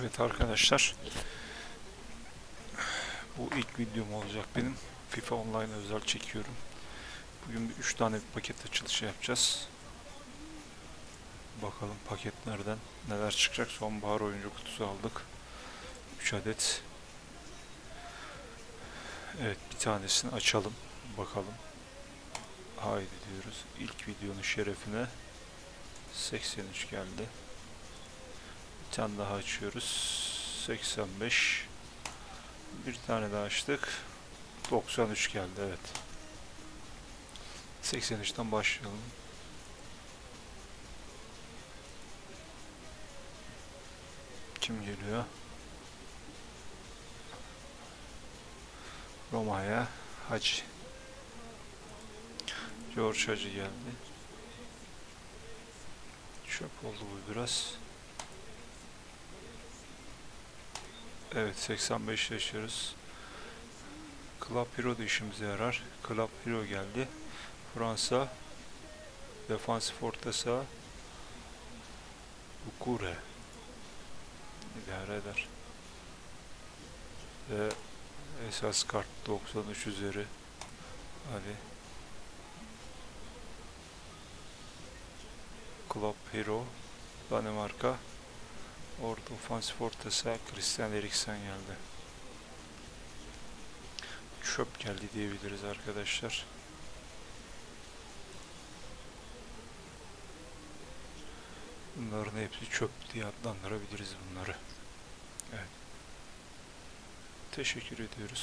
Evet arkadaşlar. Bu ilk videom olacak benim. FIFA Online özel çekiyorum. Bugün bir 3 tane bir paket açılışı yapacağız. Bakalım paketlerden neler çıkacak. Sonbahar oyuncu kutusu aldık. 3 adet. Evet bir tanesini açalım. Bakalım. Haydi diyoruz. İlk videonun şerefine 83 geldi. Bir tane daha açıyoruz. 85. Bir tane daha açtık. 93 geldi evet. 83'ten başlayalım. Kim geliyor? Roma'ya Hacı. George Hacı geldi. Çöp oldu bu biraz. Evet 85 yaşıyoruz. Club Hero da işimize yarar. Club Hero geldi. Fransa. Defansif orta saha. Ukure. İdare eder. Ve esas kart 93 üzeri. Ali. Club Hero. Danimarka. Orta ofansif orta saha Christian Eriksen geldi. Çöp geldi diyebiliriz arkadaşlar. Bunların hepsi çöp diye adlandırabiliriz bunları. Evet. Teşekkür ediyoruz.